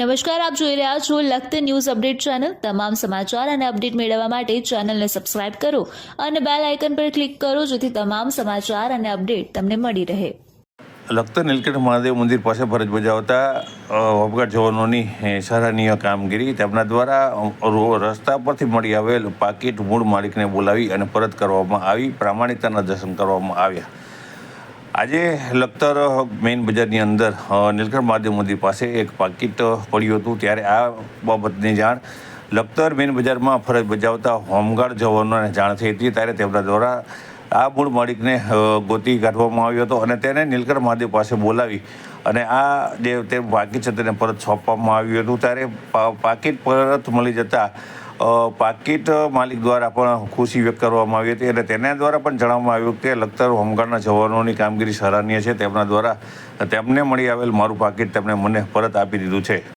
નમસ્કાર આપ જોઈ રહ્યા છો લખત ન્યૂઝ અપડેટ ચેનલ. તમામ સમાચાર અને અપડેટ મેળવવા માટે ચેનલને સબસ્ક્રાઇબ કરો અને બેલ આઇકન પર ક્લિક કરો જેથી તમામ સમાચાર અને અપડેટ તમને મળી રહે. લખતર નીલકંઠ મહાદેવ મંદિર પાસે ફરજ બજાવતા અ, જવાનોની સરાહનીય કામગીરી તેમના દ્વારા રસ્તા પરથી મળી આવેલ પાકીટ મૂળ માલિકને બોલાવી અને પરત કરવામાં આવી. પ્રામાણિકતાના દર્શન કરવામાં આવ્યા. આજે લખતર મેઇન બજારની અંદર નીલકંઠ મહાદેવ મંદિર પાસે એક પાકીટ પડ્યું હતું. ત્યારે આ બાબતની જાણ લખતર મેઇન બજારમાં ફરજ બજાવતા હોમગાર્ડ જવાનોને જાણ થઈ હતી. ત્યારે તેમના દ્વારા આ મૂળ માલિકને ગોતી કાઢવામાં આવ્યો હતો અને તેને નીલકંઠ મહાદેવ પાસે બોલાવી અને આ જે તે પાકીટ છે તેને પરત સોંપવામાં આવ્યું હતું. ત્યારે પાકીટ પરત મળી જતાં પાકીટ માલિક દ્વારા પણ ખુશી વ્યક્ત કરવામાં આવી હતી અને તેના દ્વારા પણ જણાવવામાં આવ્યું કે લખતર હોમગાર્ડના જવાનોની કામગીરી સરાહનીય છે. તેમના દ્વારા તેમને મળી આવેલ મારું પાકીટ તેમણે મને પરત આપી દીધું છે.